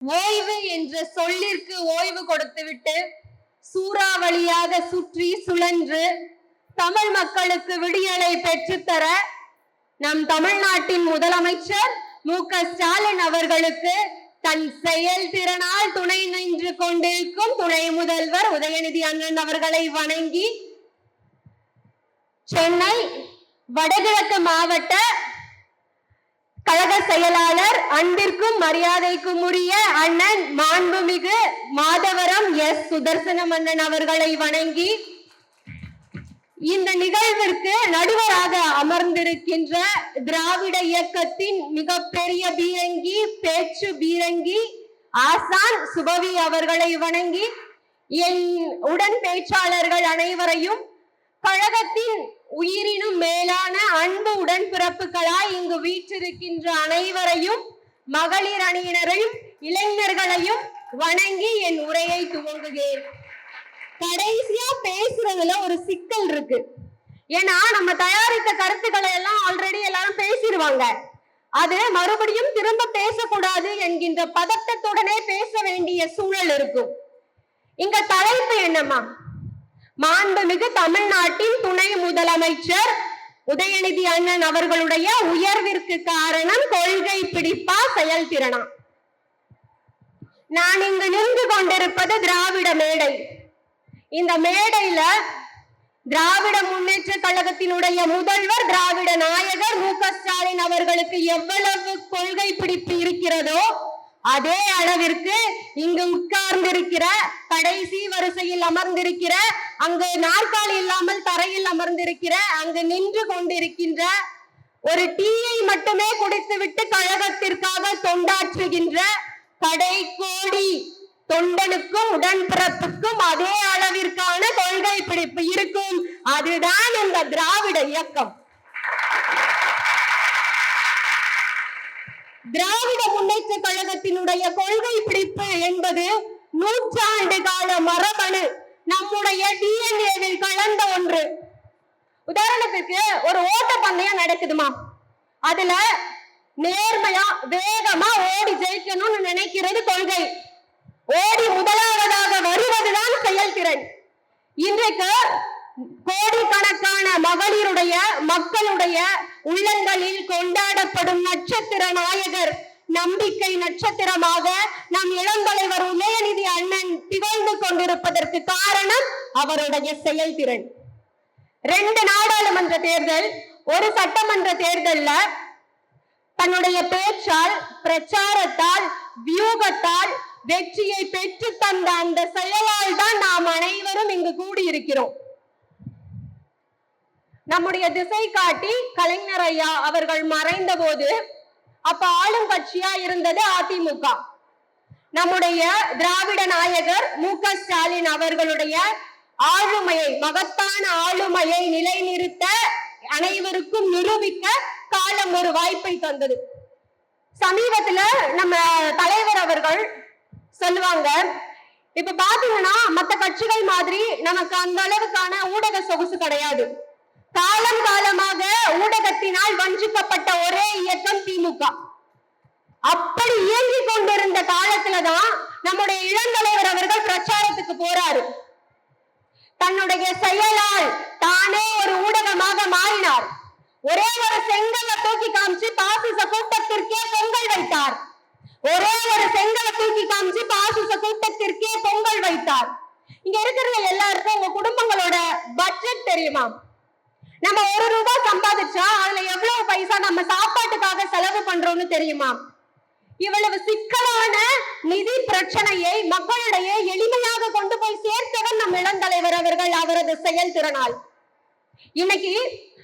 ஓய்வு என்ற சொல்லிற்கு ஓய்வு கொடுத்துவிட்டு சூறாவளியாக சுற்றி சுழன்று தமிழ் மக்களுக்கு விடியலை பெற்றுத்தர நம் தமிழ்நாட்டின் முதலமைச்சர் மு க ஸ்டாலின் அவர்களுக்கு தன் செயல் திறனால் துணை நின்று கொண்டிருக்கும் துணை முதல்வர் உதயநிதி அண்ணன் அவர்களை வணங்கி சென்னை வடகிழக்கு மாவட்ட கழக செயலாளர் அன்பிற்கும் மரியாதைக்கும் உரிய அண்ணன் மாண்புமிகு மாதவரம் எஸ் சுதர்சன மன்னன் அவர்களை வணங்கி இந்த நிகழ்விற்கு நடுவராக அமர்ந்திருக்கின்ற திராவிட இயக்கத்தின் மிகப்பெரிய பீரங்கி பேச்சு பீரங்கி ஆசான் சுபவி அவர்களை வணங்கி என் உடன் பேச்சாளர்கள் அனைவரையும் கழகத்தின் உயிரினும் மேலான அன்பு உடன்பிறப்புகளாய் இங்கு வீற்றிருக்கின்ற அனைவரையும் மகளிர் அணியினரையும் இளைஞர்களையும் வணங்கி என் உரையை துவங்குகிறேன். கடைசியா பேசுறதுல ஒரு சிக்கல் இருக்கு. ஏன்னா நம்ம தயாரித்த கருத்துக்களை எல்லாம் ஆல்ரெடி எல்லாரும் பேசிடுவாங்க. அது மறுபடியும் திரும்ப பேசக்கூடாது என்கின்ற பதட்டத்துடனே பேச வேண்டிய சூழல் இருக்கும். இங்க தலைப்பு என்னம்மா? மாண்புமிகு தமிழ்நாட்டின் துணை முதலமைச்சர் உதயநிதி அண்ணன் அவர்களுடைய உயர்விற்கு காரணம் கொள்கை பிடிப்பா செயல்திறனா. நான் இங்கு நின்று கொண்டிருப்பது திராவிட மேடை. இந்த மேடையில திராவிட முன்னேற்ற கழகத்தினுடைய முதல்வர் திராவிட நாயகர் மு ஸ்டாலின் அவர்களுக்கு எவ்வளவு கொள்கை பிடிப்பு இருக்கிறதோ அதே அளவிற்கு இங்கு உட்கார்ந்திருக்கிற கடைசி வரிசையில் அமர்ந்திருக்கிற அங்கு நாற்காலி இல்லாமல் தரையில் அமர்ந்திருக்கிற அங்கு நின்று கொண்டிருக்கின்ற ஒரு டீயை மட்டுமே குடித்துவிட்டு கழகத்திற்காக தொண்டாற்றுகின்ற கடை கோடி தொண்டனுக்கும் உடன்பிறப்புக்கும் அதே அளவிற்கான கொள்கை பிடிப்பு இருக்கும். அதுதான் இந்த திராவிட இயக்கம். திராவிட முன்னேற்ற கழகத்தினுடைய கொள்கை பிடிப்பு என்பது நூற்றாண்டு கால மரபணு நம்முடைய டிஎன்ஏவில் கலந்த ஒன்று. உதாரணத்துக்கு ஒரு ஓட்ட பந்தயம் நடக்குதுமா? அதுல நேர்மையா வேகமா ஓடி ஜெயிக்கணும்னு நினைக்கிறது கொள்கை. ஓடி முதலாவதாக வருவதுதான் செயல்திறன். இன்றைக்கு கோடிக்கணக்கான மகளிருடைய மக்களுடைய உள்ளங்களில் கொண்டாடப்படும் நட்சத்திர நாயகர் நம்பிக்கை நட்சத்திரமாக நம் இளந்தலைவர் உதயநிதி அண்ணன் திகழ்ந்து கொண்டிருப்பதற்கு காரணம் அவருடைய செயல்திறன். ரெண்டு நாடாளுமன்ற தேர்தல் ஒரு சட்டமன்ற தேர்தல்ல தன்னுடைய பேச்சால் பிரச்சாரத்தால் வியூகத்தால் வெற்றியை பெற்று தந்த அந்த செயலால் தான் நாம் அனைவரும் இங்கு கூடியிருக்கிறோம். நம்முடைய திசை காட்டி கலைஞர் ஐயா அவர்கள் மறைந்த போது அப்ப ஆளும் கட்சியா இருந்தது அதிமுக. நம்முடைய திராவிட நாயகர் மு க ஸ்டாலின் அவர்களுடைய ஆளுமையை மகத்தான ஆளுமையை நிலைநிறுத்த அனைவருக்கும் நிரூபிக்க காலம் ஒரு வாய்ப்பை தந்தது. சமீபத்துல நம்ம தலைவர் அவர்கள் சொல்லுவாங்க இப்ப பாத்தீங்கன்னா மத்த கட்சிகள் மாதிரி நமக்கு அந்த அளவுக்கான ஊடக சொகுசு கிடையாது. காலம் காலமாக ஊடக ஊடகத்தினால் வஞ்சிக்கப்பட்ட ஒரே இயக்கம் திமுக. அப்படி இயங்கிக் கொண்டிருந்த காலத்துலதான் நம்முடைய இளந்தலைவர் அவர்கள் பிரச்சாரத்துக்கு போறாரு. தன்னுடைய செயலால் தானே ஒரு ஊடகமாக மாறினார். ஒரே ஒரு செங்கலை தூக்கி காமிச்சு பாசிச கூட்டத்திற்கே பொங்கல் வைத்தார். ஒரே ஒரு செங்கலை தூக்கி காமிச்சு பாசிச கூட்டத்திற்கே பொங்கல் வைத்தார். இங்க இருக்கிறவங்க எல்லாருக்கும் உங்க குடும்பங்களோட பட்ஜெட் தெரியுமா நம்ம ஒரு ரூபாய் சம்பாதிச்சா அதுல எவ்வளவு பைசா நம்ம சாப்பாட்டுக்காக செலவு பண்றோம்னு தெரியுமா? இவ்வளவு சிக்கலான நிதி பிரச்சனையை மக்களிடையே எளிமையாக கொண்டு போய் சேர்த்தவர் நம் இளந்தலைவர் அவர்கள் அவரது செயல்திறனால். இன்னைக்கு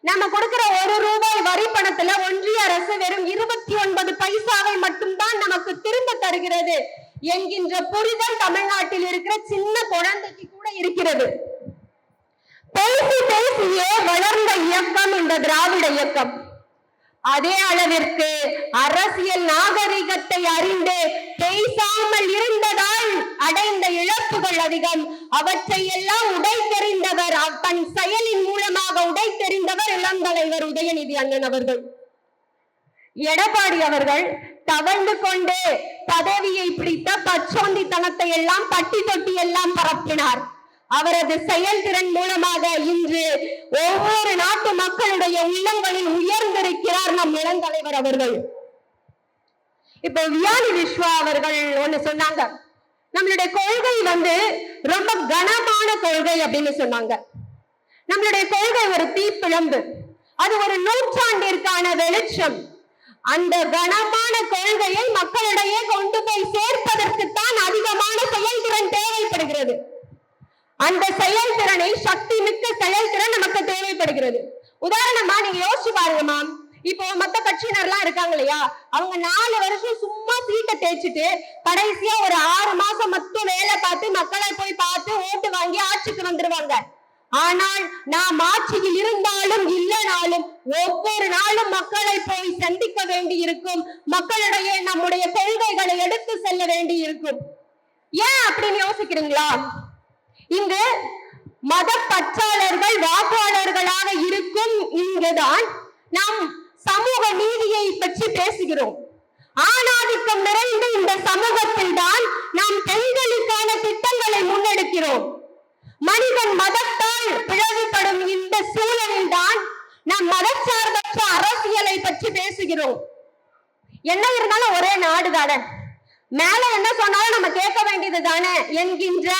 நம்ம கொடுக்கிற ஒரு ரூபாய் வரி பணத்துல ஒன்றிய அரசு வெறும் இருபத்தி ஒன்பது பைசாவை மட்டும்தான் நமக்கு திரும்ப தருகிறது. என்கின்ற புரிதல் தமிழ்நாட்டில் இருக்கிற சின்ன குழந்தைக்கு கூட இருக்கிறது. பேசி பேசியே வளர்ந்த இயக்கம் இந்த திராவிட இயக்கம். அதே அளவிற்கு அரசியல் நாகரிகத்தை அறிந்து பேசாமல் இருந்ததால் அடைந்த இழப்புகள் அதிகம். அவற்றை எல்லாம் உடைத்தெறிந்தவர் தன் செயலின் மூலமாக உடைத்தெறிந்தவர் இளந்தலைவர் உதயநிதி அண்ணன் அவர்கள். எடப்பாடி அவர்கள் தவழ்ந்து கொண்டு பதவியை பிடித்த பச்சோந்தித்தனத்தை எல்லாம் பட்டி தொட்டி எல்லாம் பரப்பினார். அவரது செயல்திறன் மூலமாக இன்று ஒவ்வொரு நாட்டு மக்களுடைய உள்ளங்களில் உயர்ந்திருக்கிறார் நம் இளந்தலைவர் அவர்கள். இப்ப வியானி விஸ்வா அவர்கள் ஒண்ணு சொன்னாங்க. நம்மளுடைய கொள்கை வந்து ரொம்ப கனமான கொள்கை அப்படின்னு சொன்னாங்க. நம்மளுடைய கொள்கை ஒரு தீப்பிழம்பு. அது ஒரு நூற்றாண்டிற்கான வெளிச்சம். அந்த கனமான கொள்கையை மக்களிடையே கொண்டு போய் சேர்ப்பதற்குத்தான் அதிகமான செயல்திறன் தேவைப்படுகிறது. அந்த செயல்திறனை சக்தி மிக்க செயல்திறன் நமக்கு தேவைப்படுகிறது. உதாரணமா நீங்க யோசிச்சு பாருங்கம்மா இப்போ மத்த கட்சியினர்லாம் இருக்காங்க இல்லையா? அவங்க நாலு வருஷம் சும்மா சீட்டை தேய்ச்சிட்டு கடைசியா ஒரு ஆறு மாசம் மட்டும் வேலை பார்த்து மக்களை போய் பார்த்து ஓட்டு வாங்கி ஆட்சிக்கு வந்துருவாங்க. ஆனால் நாம் ஆட்சியில் இருந்தாலும் இல்லைனாலும் ஒவ்வொரு நாளும் மக்களை போய் சந்திக்க வேண்டி இருக்கும் மக்களிடையே நம்முடைய கொள்கைகளை எடுத்து செல்ல வேண்டி இருக்கும் ஏன் அப்படின்னு யோசிக்கிறீங்களா? இங்கு மத பற்றாளர்கள் வாக்காளர்களாக இருக்கும் இங்குதான் நாம் சமூக நீதியை பற்றி பேசுகிறோம். ஆணாதிக்கம் நிறைந்த இந்த சமூகத்தில் தான் நாம் பெண்களுக்கான திட்டங்களை முன்னெடுக்கிறோம். மனிதன் மதத்தால் பிளவுபடும் இந்த சூழலில் தான் நாம் மதச்சார்பற்ற அரசியலை பற்றி பேசுகிறோம். என்ன இருந்தாலும் ஒரே நாடு தானே மேல என்ன சொன்னாலும் நம்ம கேட்க வேண்டியது தானே என்கின்ற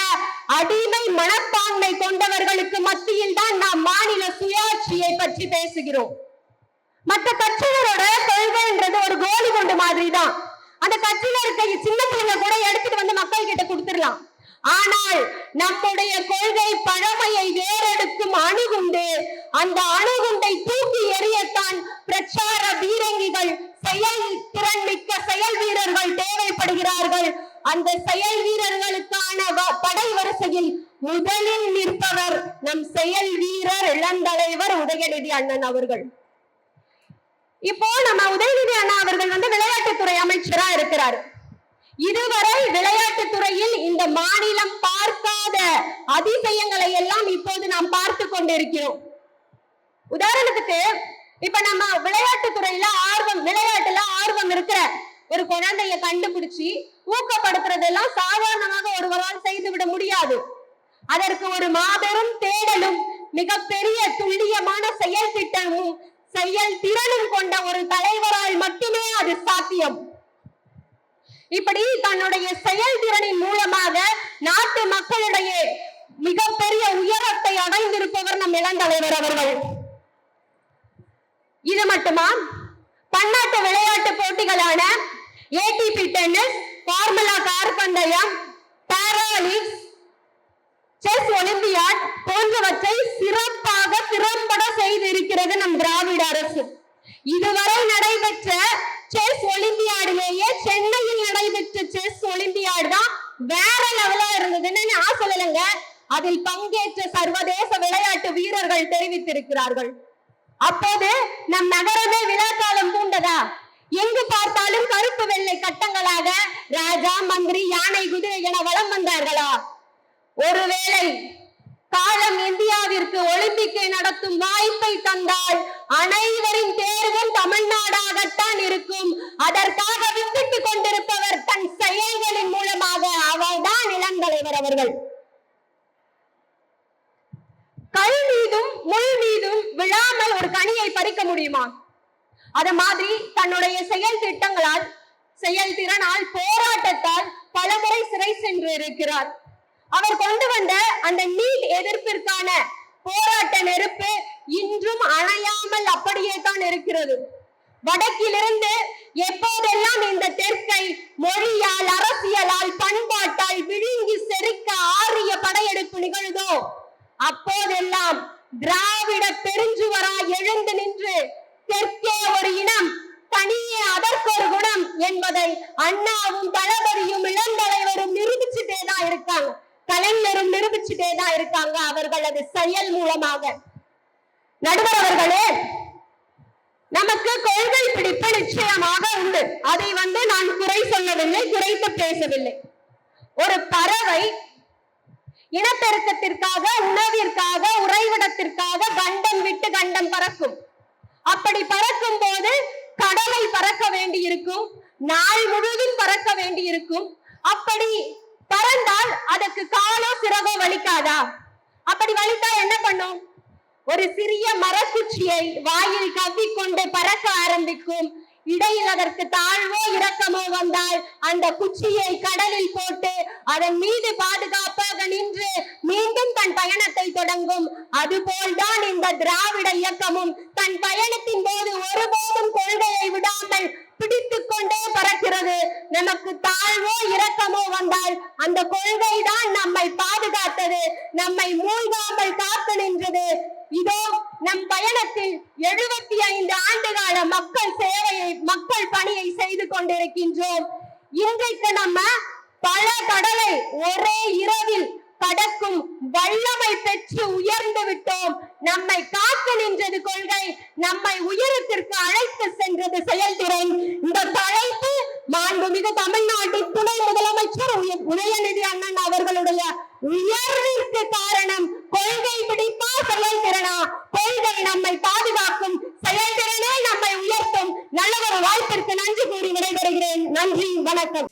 அடிமை மனப்பான்மை கொண்டவர்களுக்கு மத்தியில் தான் நாம் மாநில சுயாட்சியை பற்றி பேசுகிறோம். மற்ற கட்சிகளோட கொள்கைன்றது ஒரு கோலி குண்டு மாதிரி தான் அந்த கட்சியில இருக்க சின்ன பிள்ளைங்க கூட எடுத்துட்டு வந்து மக்கள் கிட்ட கொடுத்துடலாம். ஆனால் நம்முடைய கொள்கை பழமையை வேறெடுக்கும் அணுகுண்டு அந்த அணு தூக்கி எறியத்தான் பிரச்சார பீரங்கிகள் செயல் திறன் மிக்க செயல் வீரர்கள் தேவைப்படுகிறார்கள் அந்த செயல் வீரர்களுக்கான வ- படை வரிசையில் முதலில் நிற்பவர் நம் செயல் வீரர் இளந்தலைவர் உதயநிதி அண்ணன் அவர்கள். இப்போ நம்ம உதயநிதி அண்ணா அவர்கள் வந்து விளையாட்டுத்துறை அமைச்சரா இருக்கிறார். இதுவரை விளையாட்டுத்துறையில் இந்த மாநிலம் பார்க்காத அதிசயங்களை எல்லாம் இப்போது நாம் பார்த்து கொண்டிருக்கிறோம். உதாரணத்துக்கு இப்ப நம்ம விளையாட்டுத்துறையில ஆர்வம் விளையாட்டுல ஆர்வம் இருக்கிற ஒரு குழந்தைய கண்டுபிடிச்சு ஊக்கப்படுத்துறதெல்லாம் சாதாரணமாக ஒருவரால் செய்துவிட முடியாது. அதற்கு ஒரு மாபெரும் தேடலும் மிகப்பெரிய துல்லியமான செயல் திட்டமும் செயல் திறனும் கொண்ட ஒரு தலைவரால் மட்டுமே அது சாத்தியம். இப்படி தன்னுடைய செயல்திறனின் மூலமாக நாட்டு மக்களுடைய மிகப்பெரிய உயரத்தை அடைந்திருப்பவர் நம் இளந்தலைவர் அவர்கள். இது மட்டுமா? பன்னாட்டு விளையாட்டு போட்டிகள் ஏடிபி டென்னிஸ் ஃபார்முலா கார் பந்தயம் பாராலிம்ஸ் செஸ் ஒலிம்பியாட் போன்றவற்றை சிறப்பாக திறம்பட செய்திருக்கிறது நம் திராவிட அரசு. இதுவரை நடைபெற்ற செஸ் ஒலிம்பியாடிலேயே சென்னையில் நடைபெற்ற செஸ் ஒலிம்பியாடு தான் வேற லெவலா இருந்ததுன்னு நான் சொல்லலைங்க. அதில் பங்கேற்ற சர்வதேச விளையாட்டு வீரர்கள் தெரிவித்திருக்கிறார்கள். அப்போது நம் நகரமே விழாக்காலம் பூண்டதா எங்கு பார்த்தாலும் கருப்பு வெள்ளை கட்டங்களாக ராஜா மந்திரி யானை குதிரை என வலம் வந்தார்களா? ஒருவேளை காலம் இந்தியாவிற்கு ஒலிம்பிக்கை நடத்தும் வாய்ப்பை தந்தால் அனைவரின் தேர்வும் தமிழ்நாடா இருக்கும் அதற்காக வித்திட்டுக் கொண்டிருப்பவர் தன் செயல்களின் மூலமாக அவர்தான் இளந்தலைவர் அவர்கள் கல் மீதும் முள் மீதும் விழாமல் ஒரு கனியை பறிக்க முடியுமா அத மாதிரி தன்னுடைய செயல் திட்டங்களால் செயல்திறனால் போராட்டத்தால் பலமுறை சிறை சென்று இருக்கிறார். அவர் கொண்டு வந்த அந்த நீட் எதிர்ப்பிற்கான போராட்ட நெருப்பு இன்றும் அணையாமல் அப்படியே தான் இருக்கிறது. வடக்கிலிருந்து எப்போதெல்லாம் இந்த தெற்கை மொழியால் அரசியலால் பண்பாட்டால் விழுங்கி செரிக்க ஆரிய படையெடுப்பு நிகழ்தோ அப்போதெல்லாம் திராவிட பெருஞ்சுவராய் எழுந்து நின்று தெற்கே என்பதை அண்ணாவும் தளபதியும் இளந்தலைவரும் நிரூபிச்சுட்டே தான் இருக்காங்க. கலைஞரும் நிரூபிச்சுட்டே தான் இருக்காங்க அவர்களது செயல் மூலமாக. நடுவர் அவர்களே நமக்கு கொள்கை பிடிப்பு நிச்சயமாக உண்டு. அதை வந்து நான் குறை சொல்லவில்லை குறைத்து பேசவில்லை. ஒரு பறவை இனப்பெருக்கத்திற்காக உணவிற்காக உறைவிடத்திற்காக கண்டம் விட்டு கண்டம் பறக்கும். அப்படி பறக்கும் போது கடலை பறக்க வேண்டி இருக்கும் நாள் முழுவதும் பறக்க வேண்டியிருக்கும். அப்படி பறந்தால் அதற்கு காலோ சிறகோ வலிக்காதா? அப்படி வலித்தா என்ன பண்ணும்? ஒரு சிறிய மரக்குச்சியை வாயில் கவ்விக்கொண்டு பறக்க ஆரம்பிக்கும். இடையில் அதற்கு தாழ்வோ இரக்கமோ வந்தால் அந்த குச்சியை கடலில் போட்டு அதன் மீது பாதுகாப்பாக நின்று மீண்டும் தன் பயணத்தை தொடங்கும். அதுபோல்தான் இந்த திராவிட இயக்கமும் தன் பயணத்தின் போது ஒருபோதும் கொள்கையை விடாமல் பிடித்துக் கொண்டே பறக்கிறது. நமக்கு தாழ்வோ இரக்கமோ வந்தால் அந்த கொள்கை தான் நம்மை பாதுகாத்தது. நம்மை மூழ்காமல் காத்து நின்றது. இதோ நம் பயணத்தில் எழுபத்தி ஐந்து ஆண்டு கால மக்கள் சேவையை மக்கள் பணியை செய்து கொண்டிருக்கின்றோம். இன்றைக்கு நம்ம பல கடலை ஒரே இரவில் கடக்கும் வல்லமை பெற்று உயர்ந்து விட்டோம். நம்மை காத்து நின்றது கொள்கை நம்மை உயிருக்கு அழைத்து சென்றது செயல்திறன் இந்த தலைப்பு மாண்புமிகு தமிழ்நாட்டின் துணை முதலமைச்சர் உய- உதயநிதி அண்ணன் அவர்களுடைய உயர்விற்கு காரணம் கொள்கை பிடிப்பா செயல்திறனா கொள்கை நம்மை பாதுகாக்கும் செயல்திறனே நம்மை உயர்த்தும் நல்ல ஒரு வாய்ப்பிற்கு நன்றி கூறி விடைபெறுகிறேன் நன்றி வணக்கம்.